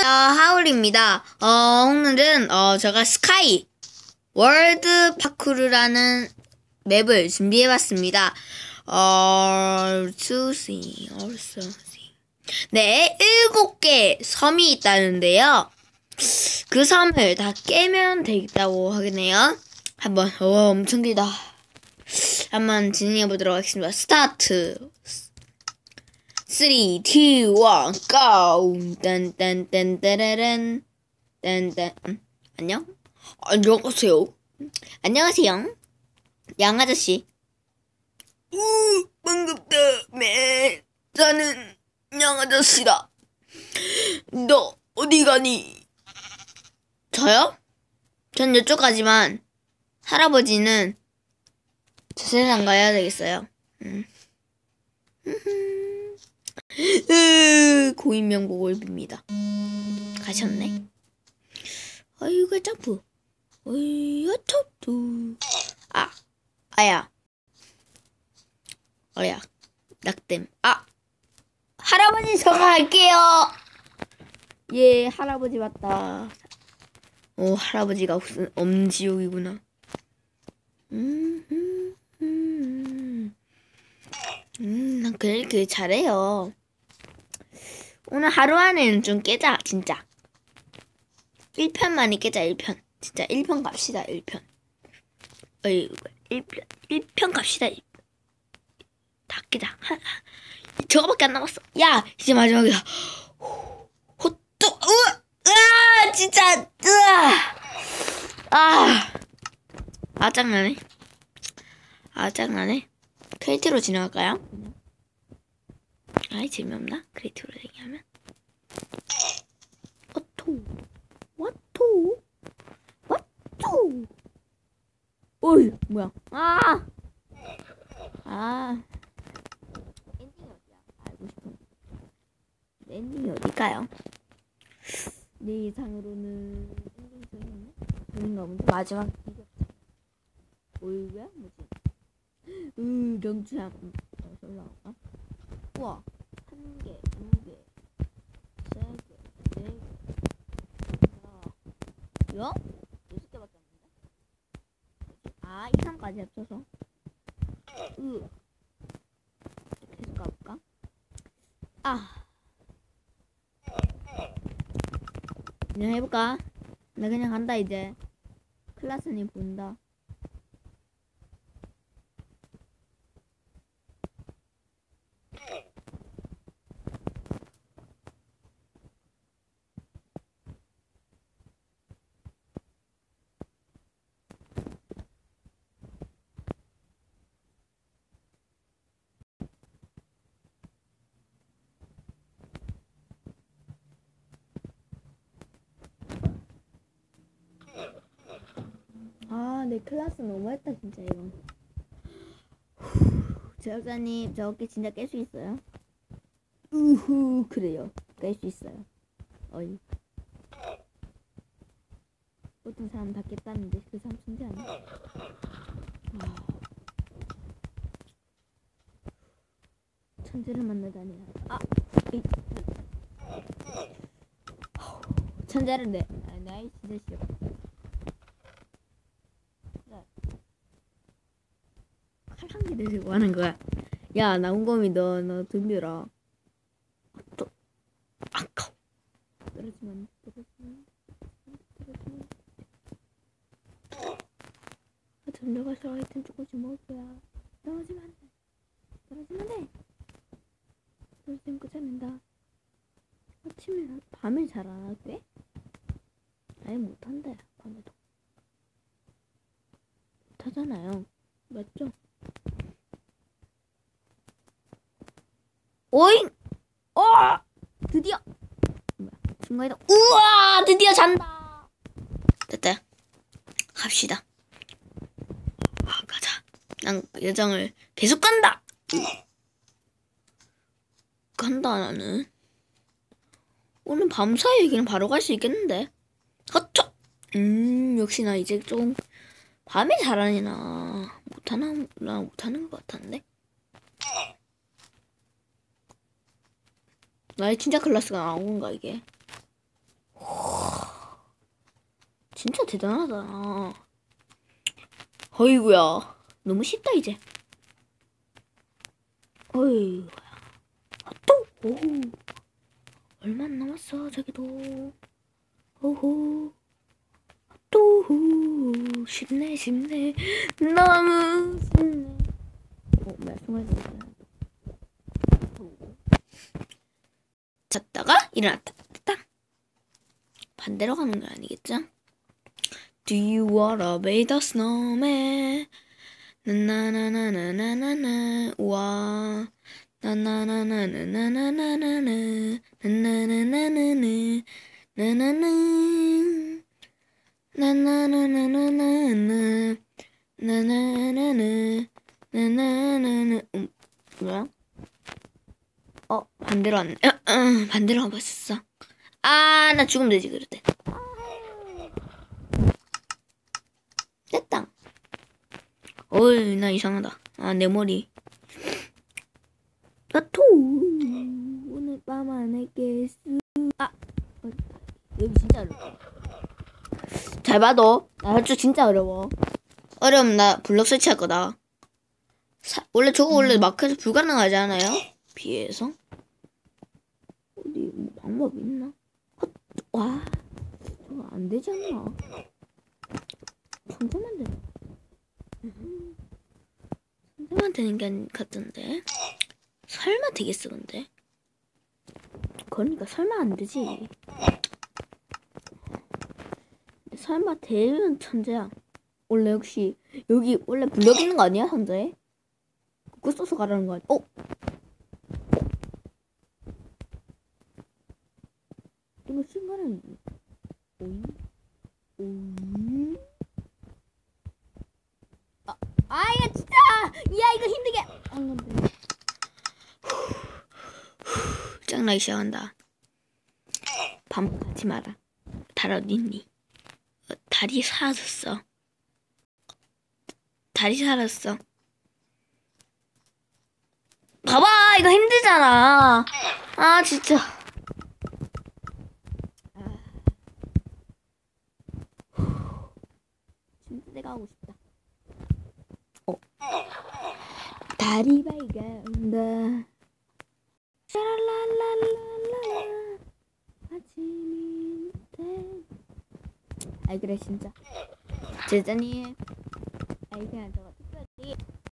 어, 하울입니다. 어, 오늘은 어, 제가 스카이 월드 파쿠르라는 맵을 준비해봤습니다. 어, 수시, 얼서, 네, 일곱 개 섬이 있다는데요. 그 섬을 다 깨면 되겠다고 하겠네요. 한번, 오, 엄청 길다. 한번 진행해보도록 하겠습니다. 스타트! 3, 2, 1, go! 딴딴딴따라란. 딴딴, 음, 안녕? 안녕하세요. 안녕하세요. 양 아저씨. 우, 반갑다, 맨. 나는 양 아저씨다. 너, 어디 가니? 저요? 전 이쪽 가지만, 할아버지는 저 세상 가야 되겠어요. 음. 으, 고인명복을 빕니다. 가셨네. 어이구 점프. 어이야 점프. 아, 아야. 어야, 낙댐. 아, 할아버지 저 갈게요. 예, 할아버지 왔다. 오, 할아버지가 무슨 엄지옥이구나. 음, 음, 음. 음, 난 그래, 그 잘해요. 오늘 하루 안에는 좀 깨자, 진짜. 1편만이 깨자, 1편. 진짜 1편 갑시다, 1편. 어이, 1편, 1편 갑시다, 1편. 다 깨자. 저거밖에 안 남았어. 야, 이제 마지막이다. 으, 으아, 진짜, 으아. 아, 아, 짱나네. 아, 짱나네. 크리에이트로 진행할까요? 아이 재미없나? 크리에이트로 진행하면 어토 와토 와토 어이 뭐야 아! 아 엔딩이 어디야? 알고 싶은 엔딩이 어딜까요? 내 예상으로는 엔딩 저기네? 여긴가 본데? 마지막 뭐야? 뭐지? 으, 경추함. 어, 나올까? 우와. 한 개, 두 개, 세 개, 네 개. 자, 이거? 여섯 개밖에 없는데? 아, 이상까지 합쳐서. 으. 계속 가볼까? 아. 그냥 해볼까? 나 그냥 간다, 이제. 클라스니 본다. 아, 내 클라스 너무했다 진짜 이거. 제작자님 저 어깨 진짜 깰 수 있어요? 우후 그래요. 깰 수 있어요. 어이. 보통 사람 다 깼다는데 그 사람 천재 아니야? 아. 천재를 만나다니. 아, 이. 천재를 내. 아, 나이 진짜 싫어. 들고 하는 거야. 야, 나온검이 너, 너 덤벼라. 아, 또, 아까워. 떨어지면, 떨어지면, 떨어지면. 아, 덤벼가서 아이템 조금씩 먹을 거야. 떨어지면 안 돼. 떨어지면 안 돼. 떨어지면 끝장낸다. 아침에, 밤에 잘안 하게? 아예 못한다, 밤에도. 못하잖아요. 맞죠? 오잉! 어! 드디어! 뭐야, 중간에도, 우와! 드디어 잔다! 됐다. 갑시다. 아, 가자. 난 여정을 계속 간다! 간다, 나는. 오늘 밤 사이에 그냥 바로 갈 수 있겠는데? 허쳐! 음, 역시 나 이제 좀 밤에 잘하니 나 못하나 나 못하는 것 같았는데 나의 진짜 클래스가 나온 건가 이게 진짜 대단하다. 어이구야. 너무 쉽다, 이제. 어이구야. 아, 또! 오. 얼마 안 남았어, 저기도. 오호. 아, 또. 쉽네, 쉽네. 너무 쉽네. 어, 말씀하세요. 잤다가 일어났다. 반대로 가는 건 아니겠죠? Do you wanna the snowman? 나나나나나나나나 와 나나나나나나나나나 나나나나나나 나나나 나나나나나나 나나나나 나나나나 음, 뭐야? 어 반대로 왔네. 어, 어, 반대로 가고 있었어. 아 나 죽으면 되지 그럴 때. 됐다. 어이 나 이상하다. 아 내 머리. 나토. 오늘 밤 안에 수... 아 어, 여기 진짜 어렵다 잘 봐도 나 할줄 진짜 어려워. 어려움 나 블럭 설치할 거다. 사, 원래 저거 원래 마크에서 불가능하지 않아요? 비해서 어디 뭐 방법 있나? 헛, 와 저거 안 않나? 천재만 되나? 천재만 되는 게 같은데 설마 되겠어 근데 그러니까 설마 안 되지 설마 되면 천재야 원래 역시 여기 원래 블럭 있는 거 아니야 상자에? 그거 써서 가라는 거 아니야? 어? 이거 신가는 오이? 오이? 아, 아야 진짜! 야 이거 힘들게 안 건데 짱나기 시작한다. 밥 가지 마라. 달 어딨니? 어, 달이 사라졌어. 달이 사라졌어. 봐봐 이거 힘들잖아. 아 진짜. 아. 진짜 내가 하고 싶다. 어. 달이 밝아온다 아이 그래 진짜. 제자님. 아이 그냥 저거